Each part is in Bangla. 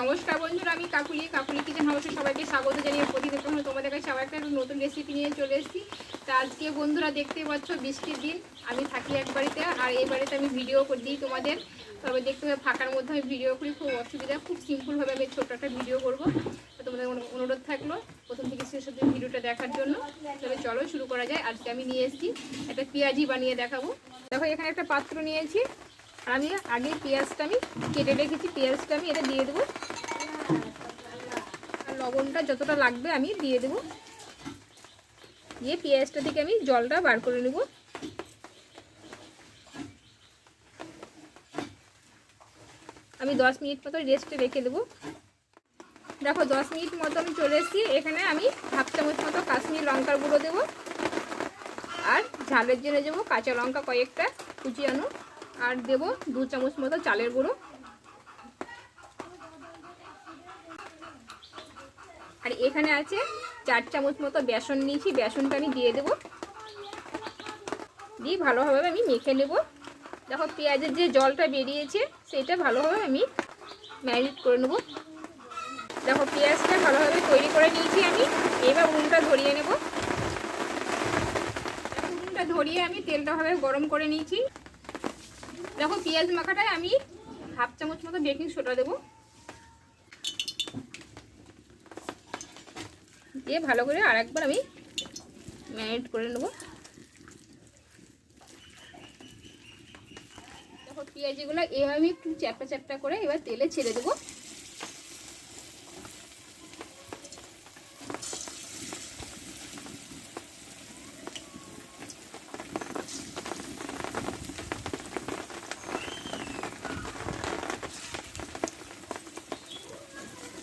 নমস্কার বন্ধুরা, আমি কাকুলি। কাকুলি কিচেন হাউসে সবাইকে স্বাগত জানিয়ে প্রতিদিন তোমাদের কাছে আবার একটা নতুন রেসিপি নিয়ে চলে এসেছি। তা আজকে বন্ধুরা দেখতে পাচ্ছ বৃষ্টির দিন, আমি থাকি এক বাড়িতে আর এই বাড়িতে আমি ভিডিও করে দিই তোমাদের। তবে দেখতে হবে ফাঁকার মধ্যে আমি ভিডিও করি, খুব অসুবিধা, খুব সিম্পলভাবে আমি ছোট্ট একটা ভিডিও করব। তোমাদের অনুরোধ থাকল প্রথম থেকে শেষ অব্দি ভিডিওটা দেখার জন্য। তবে চলো শুরু করা যায়। আজকে আমি নিয়ে এসেছি একটা পেঁয়াজি বানিয়ে দেখাবো। দেখো, এখানে একটা পাত্র নিয়েছি। আমি আগে পেঁয়াজটা আমি কেটে রেখেছি, পেঁয়াজটা আমি এটা দিয়ে দেবো। লবণটা যতটা লাগবে আমি দিয়ে দেবো। দিয়ে পেঁয়াজটা থেকে আমি জলটা বার করে নেব। আমি দশ মিনিট মতো রেস্টে রেখে দেবো। দেখো দশ মিনিট মতো আমি চলে এসেছি। এখানে আমি হাফ চামচ মতো কাশ্মীর লঙ্কার গুঁড়ো দেবো। আর ঝালের জন্য দেবো কাঁচা লঙ্কা কয়েকটা কুচিয়ানো আর দেবো দু চামচ মতো চালের গুঁড়ো। আর এখানে আছে চার চামচ মতো বেসন নিয়েছি, বেসনটা আমি দিয়ে দেবো। দিয়ে ভালোভাবে আমি মেখে নেব। দেখো পেঁয়াজের যে জলটা বেরিয়েছে, সেটা ভালোভাবে আমি ম্যারিনেট করে নেব। দেখো পেঁয়াজটা ভালোভাবে তৈরি করে নিয়েছি আমি, এবার উনুনটা ধরিয়ে নেব। দেখো উনুনটা ধরিয়ে আমি তেলটা ভাবে গরম করে নিয়েছি। দেখো পেঁয়াজ মাখাটায় আমি হাফ চামচ মতো বেকিং সোডা দেবো। দিয়ে ভালো করে আর একবার আমি ম্যারিনেট করে নেব। দেখো পেঁয়াজিগুলো এভাবে আমি একটু চ্যাপটা চ্যাপটা করে এবার তেলে ছেড়ে দেবো।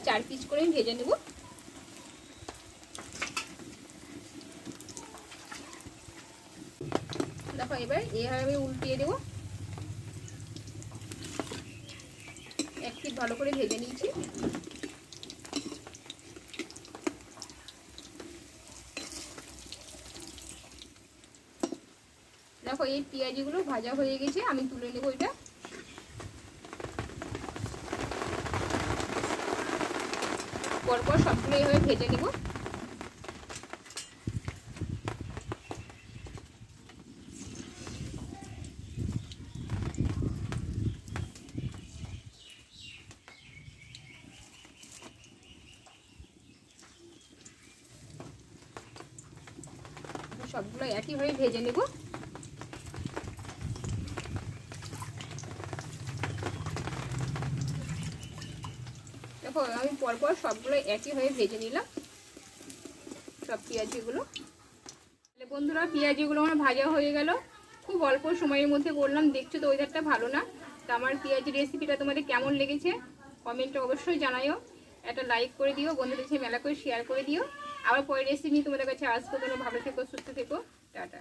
চার পিস করে ভেজে নেব। দেখো, এবার এভাবে আমি উল্টিয়ে দেবো। এক পিস ভালো করে ভেজে নিয়েছি। দেখো, এই পেঁয়াজিগুলো ভাজা হয়ে গেছে, আমি তুলে নেব এটা। পরপর সবগুলো এইভাবে ভেজে নেব। সবগুলো একইভাবে ভেজে নেব। দেখো, আমি পরপর সবগুলো একইভাবে ভেজে নিলাম, সব পেঁয়াজিগুলো। তাহলে বন্ধুরা, পেঁয়াজিগুলো আমার ভাজা হয়ে গেল। খুব অল্প সময়ের মধ্যে করলাম, দেখছ তো ওয়েদারটা ভালো না? তো আমার পেঁয়াজি রেসিপিটা তোমাদের কেমন লেগেছে? কমেন্টে অবশ্যই জানাইও একটা লাইক করে দিও, বন্ধুদের সাথে মেলা করে শেয়ার করে দিও। আবার পরে রেসিপি তোমাদের কাছে আসব। তোমরা ভালো থেকো সুস্থ থেকো। টাটা।